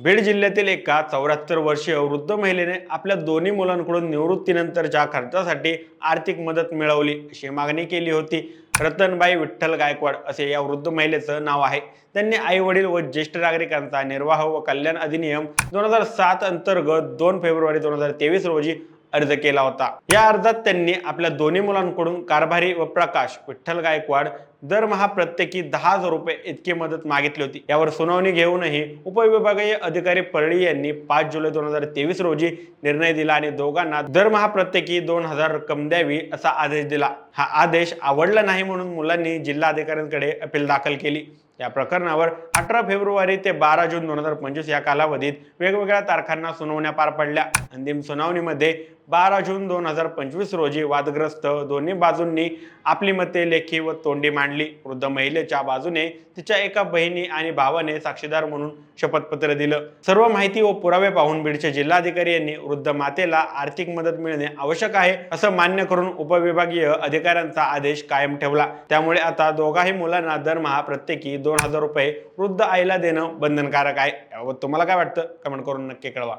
बीड जिल्ह्यातील एका चौऱ्याहत्तर वर्षीय वृद्ध महिलेने आपल्या दोन्ही मुलांकडून निवृत्तीनंतरच्या खर्चासाठी आर्थिक मदत मिळवली अशी मागणी केली होती. रतनबाई विठ्ठल गायकवाड असे या वृद्ध महिलेचं नाव आहे. त्यांनी आई वडील व ज्येष्ठ नागरिकांचा निर्वाह व कल्याण अधिनियम दोन हजार सात अंतर्गत दोन फेब्रुवारी दोन हजार तेवीस रोजी अर्ज केला होता. या अर्जात त्यांनी आपल्या दोन्ही मुलांकडून कारभारी व प्रकाश विठ्ठल गायकवाड दरमहा प्रत्येकी दहा हजार रुपये इतकी मदत मागितली होती. यावर सुनावणी घेऊनही उपविभागीय अधिकारी परळी यांनी पाच जुलै दोन हजार तेवीस रोजी निर्णय दिला आणि दोघांना दरमहा प्रत्येकी दोन हजार रक्कम द्यावी असा आदेश दिला. हा आदेश आवडला नाही म्हणून मुलांनी जिल्हा अधिकाऱ्यांकडे अपील दाखल केली. या प्रकरणावर अठरा फेब्रुवारी ते बारा जून दोन हजार पंचवीस या कालावधीत वेगवेगळ्या तारखांना सुनावण्या पार पडल्या. अंतिम सुनावणीमध्ये बारा जून दोन हजार पंचवीस रोजी वादग्रस्त दोन्ही बाजूंनी आपली मते लेखी व तोंडी मांडली. वृद्ध महिलेच्या बाजूने तिच्या एका बहिणी आणि भावाने साक्षीदार म्हणून शपथपत्र दिलं. सर्व माहिती व पुरावे पाहून बीडचे जिल्हाधिकारी यांनी वृद्ध मातेला आर्थिक मदत मिळणे आवश्यक आहे असं मान्य करून उपविभागीय अधिकाऱ्यांचा आदेश कायम ठेवला. त्यामुळे आता दोघाही मुलांना दरमहा प्रत्येकी दोन हजार रुपये वृद्ध आईला देणं बंधनकारक आहे. याबाबत तुम्हाला काय वाटतं? कमेंट करून नक्की कळवा.